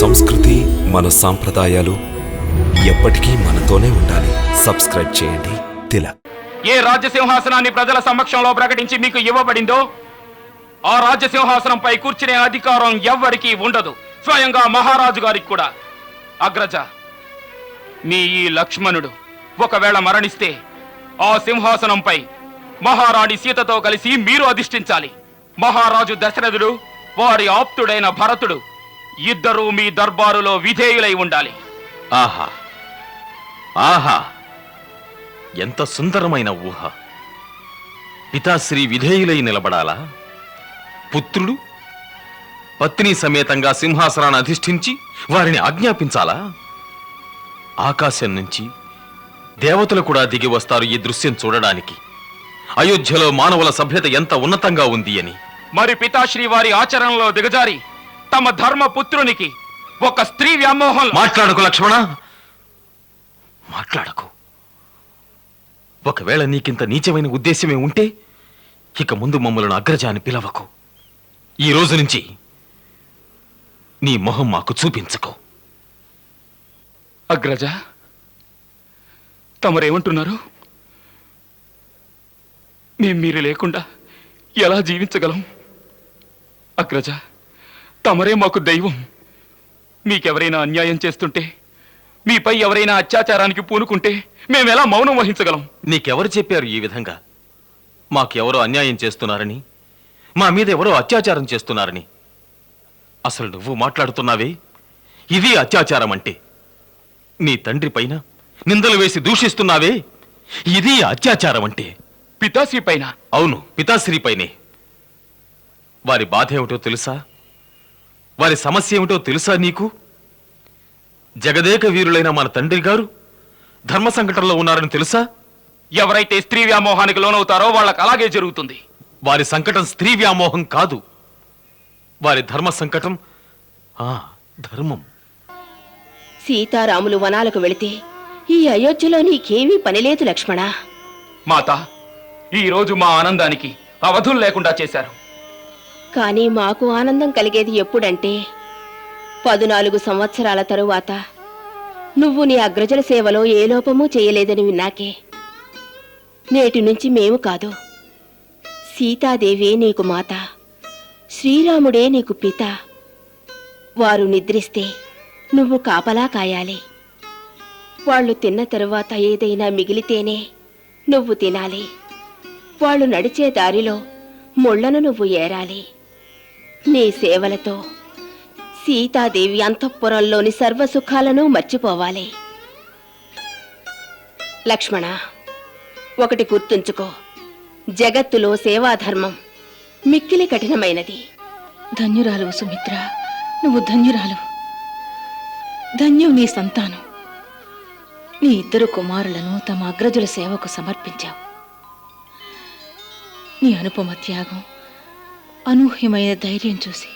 సంస్కృతి మన సాంప్రదాయాలు ఎప్పటికీ మనతోనే ఉండాలి. సబ్స్క్రైబ్ చేయండి. తిల. ఏ రాజ్యసింహాసనాన్ని ప్రజల సమక్షంలో ప్రకటించి మీకు ఇవ్వబడిందో ఆ రాజ్యసింహాసనంపై కూర్చునే అధికారం ఎవ్వరికీ ఉండదు. స్వయంగా మహారాజు గారికి కూడా. అగ్రజ మీ ఈ లక్ష్మణుడు ఒకవేళ మరణిస్తే ఆ సింహాసనంపై మహారాణి సీతతో కలిసి మీరు అధిష్ఠించాలి. మహారాజు దశరథుడు వారి ఆప్తుడైన భరతుడు ఇద్దరూ మీ దర్బారులో విధేయులై ఉండాలి. ఆహా. ఆహా. ఎంత సుందరమైన ఊహ. పితాశ్రీ విధేయులై నిలబడాలా? పుత్రుడు పత్ని సమేతంగా సింహాసనాన్ని అధిష్ఠించి వారిని ఆజ్ఞాపించాలా? ఆకాశం నుంచి దేవతలు కూడా దిగి వస్తారు ఈ దృశ్యం చూడడానికి. అయోధ్యలో మానవుల సభ్యత ఎంత ఉన్నతంగా ఉంది అని. మరి పితాశ్రీ వారి ఆచరణలో దిగజారి. తమ ధర్మ పుత్రునికి ఒక స్త్రీ వ్యామోహం. మాట్లాడకు లక్ష్మణ. మాట్లాడకు. ఒకవేళ నీకింత నీచమైన ఉద్దేశమే ఉంటే ఇక ముందు మమ్మలను అగ్రజ అని పిలవకు. ఈ రోజు నుంచి నీ మొహం మాకు చూపించకు. అగ్రజ తమరేమంటున్నారు? మేం మీరు లేకుండా ఎలా జీవించగలం? అగ్రజ తమరే మాకు దైవం. మీకెవరైనా అన్యాయం చేస్తుంటే మీపై ఎవరైనా అత్యాచారానికి పూనుకుంటే మేమెలా మౌనం వహించగలం? నీకెవరు చెప్పారు ఈ విధంగా? మాకెవరో అన్యాయం చేస్తున్నారని? మా మీద ఎవరో అత్యాచారం చేస్తున్నారని? అసలు నువ్వు మాట్లాడుతున్నావే? ఇది అత్యాచారం అంటే నీ తండ్రి పైన నిందలు వేసి దూషిస్తున్నావే? ఇది అత్యాచారం అంటే పితాశ్రీ పైన. అవును పితాశ్రీపైనే వారి బాధ ఏమిటో తెలుసా? వారి సమస్య ఏమిటో తెలుసా నీకు? జగదేక వీరులైన మన తండ్రి గారు ధర్మ సంకటంలో ఉన్నారని తెలుసా? ఎవరైతే స్త్రీ వ్యామోహానికి లోనవుతారో వాళ్ళకి అలాగే జరుగుతుంది. వారి సంకటం స్త్రీ వ్యామోహం కాదు. వారి ధర్మ సంకటం ఆ ధర్మం. సీతారాములు వనాలకు వెళితే ఈ అయోధ్యలో నీకేమీ పనిలేదు లక్ష్మణ. మాత ఈ రోజు మా ఆనందానికి అవధులు లేకుండా చేశారు. కానీ మాకు ఆనందం కలిగేది ఎప్పుడంటే పదునాలుగు సంవత్సరాల తరువాత. నువ్వు నీ అగ్రజల సేవలో ఏ లోపమూ చేయలేదని విన్నాకే. నేటి నుంచి మేము కాదు. సీతాదేవి నీకు మాత శ్రీరాముడే నీకు పిత. వారు నిద్రిస్తే నువ్వు కాపలా కాయాలి. వాళ్ళు తిన్న తరువాత ఏదైనా మిగిలితేనే నువ్వు తినాలి. వాళ్ళు నడిచే దారిలో ముళ్ళను నువ్వు ఏరాలి. నీ సేవలతో సీతాదేవి అంతఃపురంలోని సర్వసుఖాలను మర్చిపోవాలి. లక్ష్మణ ఒకటి గుర్తుంచుకో. జగత్తులో సేవాధర్మం మిక్కిలి కఠినమైనది. ధన్యురాలు సుమిత్ర నువ్వు ధన్యురాలు ధన్యం నీ సంతానం. నీ ఇద్దరు కుమారులను తమ అగ్రజుల సేవకు సమర్పించావు. నీ అనుపమ త్యాగం అనూహ్యమైన ధైర్యం చూసి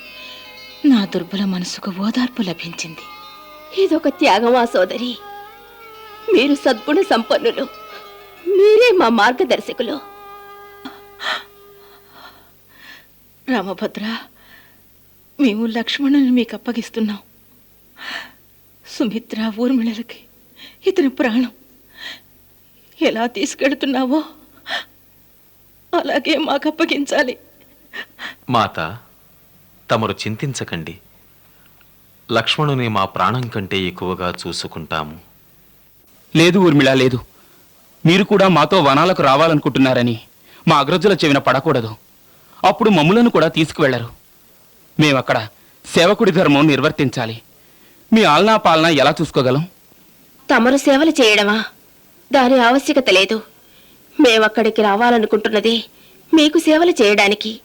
నా దుర్బల మనసుకు ఓదార్పు లభించింది. ఇదొక త్యాగమా సోదరి? మీరు సద్గుణ సంపన్నులు. మీరే మా మార్గదర్శకులు. రామభద్ర మేము లక్ష్మణుని మీకు అప్పగిస్తున్నాం. సుమిత్ర ఊర్మిళలకి ఇతని ప్రాణం. ఎలా తీసుకెడుతున్నావో అలాగే మాకు అప్పగించాలి మాత తమరు చింతించకండి. లక్ష్మణుని మా ప్రాణం కంటే ఎక్కువగా చూసుకుంటాము. లేదు ఊర్మిళ లేదు. మీరు కూడా మాతో వనాలకు రావాలనుకుంటున్నారని మా అగ్రజుల చెవిన పడకూడదు. అప్పుడు మమ్ములను కూడా తీసుకువెళ్ళరు. మేమక్కడ సేవకుడి ధర్మం నిర్వర్తించాలి. మీ ఆలనా పాలన ఎలా చూసుకోగలం? తమరు సేవలు చేయడమా? దాని ఆవశ్యకత లేదు. మేమక్కడికి రావాలనుకుంటున్నది మీకు సేవలు చేయడానికి.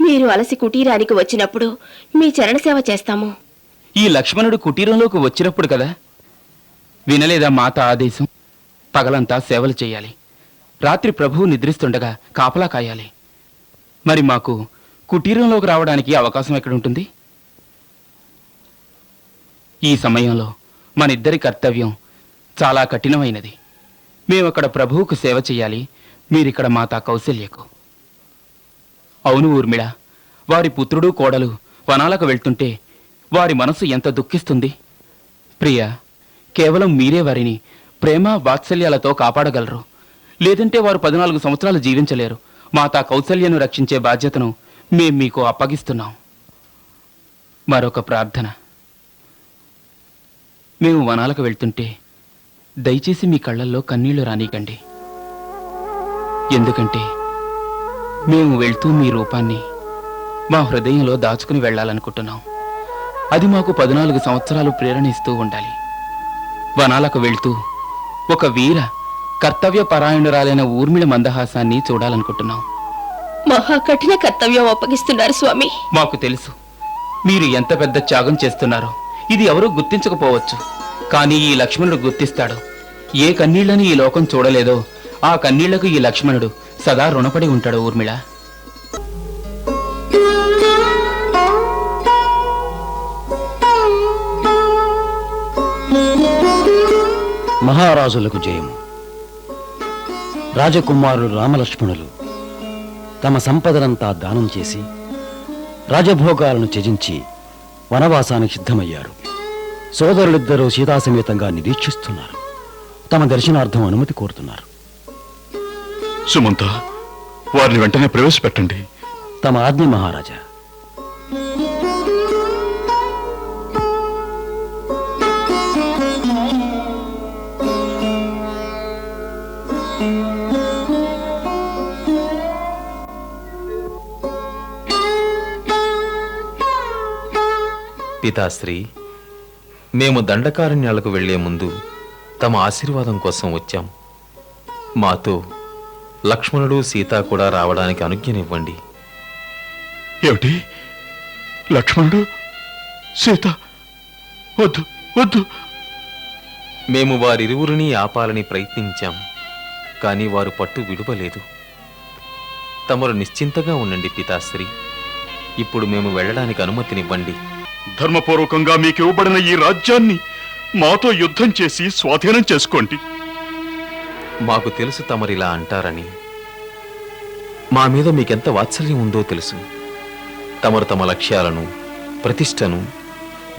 మీరు అలసి కుటీరానికి వచ్చినప్పుడు మీ చరణ సేవ చేస్తాము. ఈ లక్ష్మణుడు కుటీరంలోకి వచ్చినప్పుడు కదా? వినలేదా మాత ఆదేశం? పగలంతా సేవలు చేయాలి. రాత్రి ప్రభువు నిద్రిస్తుండగా కాపలా కాయాలి. మరి మాకు కుటీరంలోకి రావడానికి అవకాశం ఎక్కడుంటుంది? ఈ సమయంలో మనిద్దరి కర్తవ్యం చాలా కఠినమైనది. మేమక్కడ ప్రభువుకు సేవ చేయాలి. మీరిక్కడ మాతా కౌశల్యకు. అవును ఊర్మిళ వారి పుత్రుడు కోడలు వనాలకు వెళ్తుంటే వారి మనసు ఎంత దుఃఖిస్తుంది? ప్రియ కేవలం మీరే వారిని ప్రేమ వాత్సల్యాలతో కాపాడగలరు. లేదంటే వారు పద్నాలుగు సంవత్సరాలు జీవించలేరు. మాతా కౌసల్యను రక్షించే బాధ్యతను మేం మీకు అప్పగిస్తున్నాం. మరొక ప్రార్థన. మేము వనాలకు వెళ్తుంటే దయచేసి మీ కళ్ళల్లో కన్నీళ్ళు రానీకండి ఎందుకంటే మేము వెళ్తూ మీ రూపాన్ని మా హృదయంలో దాచుకుని వెళ్ళాలనుకుంటున్నాం. అది మాకు పద్నాలుగు సంవత్సరాలు ప్రేరణ ఇస్తూ ఉండాలి. వనాలకు వెళ్తూ ఒక వీర కర్తవ్య పరాయణురాలైన ఊర్మిళ మందహాసాన్ని చూడాలనుకుంటున్నాం. మహా కఠిన కర్తవ్యం అప్పగిస్తున్నారు స్వామి. మాకు తెలుసు. మీరు ఎంత పెద్ద త్యాగం చేస్తున్నారో. ఇది ఎవరూ గుర్తించకపోవచ్చు. కానీ ఈ లక్ష్మణుడు గుర్తిస్తాడు. ఏ కన్నీళ్ళని ఈ లోకం చూడలేదో ఆ కన్నీళ్ళకు ఈ లక్ష్మణుడు సదా రుణపడి ఉంటాడు ఊర్మిళ. మహారాజులకు జయము రాజకుమారులు రామలక్ష్మణులు తమ సంపదనంతా దానం చేసి రాజభోగాలను త్యజించి వనవాసానికి సిద్ధమయ్యారు. సోదరులిద్దరూ సీతాసమేతంగా నిరీక్షిస్తున్నారు. తమ దర్శనార్థం అనుమతి కోరుతున్నారు. సుమంత వారిని వెంటనే ప్రవేశపెట్టండి. తమ ఆజ్ఞ మహారాజా. పితాశ్రీ మేము దండకారణ్యాలకు వెళ్ళే ముందు తమ ఆశీర్వాదం కోసం వచ్చాం. మాతో లక్ష్మణుడు సీత కూడా రావడానికి అనుజ్ఞనివ్వండి. ఏమిటి? లక్ష్మణుడు సీత? వద్దు వద్దు. మేము వారిరువురిని ఆపాలని ప్రయత్నించాం కానీ వారు పట్టు విడువలేదు. తమరు నిశ్చింతగా ఉండండి పితాశ్రీ. ఇప్పుడు మేము వెళ్ళడానికి అనుమతినివ్వండి. ధర్మపూర్వకంగా మీకు ఇవ్వబడిన ఈ రాజ్యాన్ని మాతో యుద్ధం చేసి స్వాధీనం చేసుకోండి. మాకు తెలుసు తమరిలా అంటారని. మా మీద మీకెంత వాత్సల్యం ఉందో తెలుసు. తమరు తమ లక్ష్యాలను ప్రతిష్టను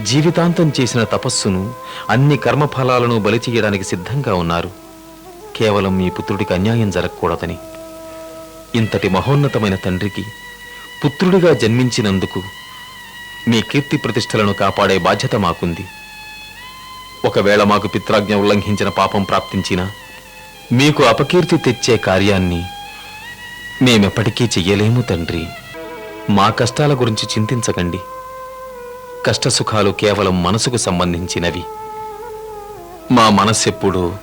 జీవితాంతం చేసిన తపస్సును అన్ని కర్మఫలాలను బలి చేయడానికి సిద్ధంగా ఉన్నారు. కేవలం మీ పుత్రుడికి అన్యాయం జరగకూడదని. ఇంతటి మహోన్నతమైన తండ్రికి పుత్రుడిగా జన్మించినందుకు మీ కీర్తి ప్రతిష్టలను కాపాడే బాధ్యత మాకుంది. ఒకవేళ మాకు పిత్రాజ్ఞ ఉల్లంఘించిన పాపం ప్రాప్తించినా మీకు అపకీర్తి తెచ్చే కార్యాన్ని మేమెప్పటికీ చెయ్యలేము తండ్రి. మా కష్టాల గురించి చింతించకండి. కష్టసుఖాలు కేవలం మనసుకు సంబంధించినవి. మా మనస్సెప్పుడు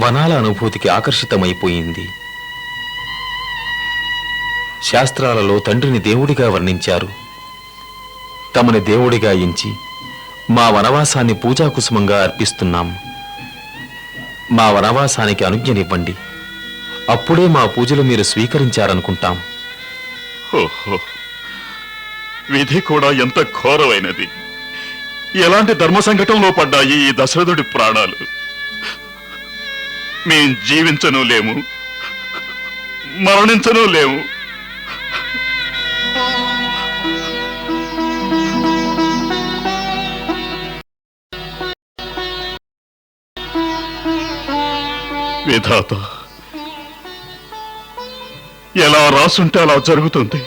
వనాల అనుభూతికి ఆకర్షితమైపోయింది. శాస్త్రాలలో తండ్రిని దేవుడిగా వర్ణించారు. తమని దేవుడిగా ఎంచి మా వనవాసాన్ని పూజాకుసుమంగా అర్పిస్తున్నాం. మా వనవాసానికి అనుజ్ఞనివ్వండి. అప్పుడే మా పూజలు మీరు స్వీకరించారనుకుంటాం. ఓహో. విధి కూడా ఎంత ఘోరమైనది. ఎలాంటి ధర్మ సంకటంలో పడ్డాయి ఈ దశరథుడి ప్రాణాలు? మేం జీవించను లేము మరణించను లేము. విధాత ఎలా రాసుంటే అలా జరుగుతుంది.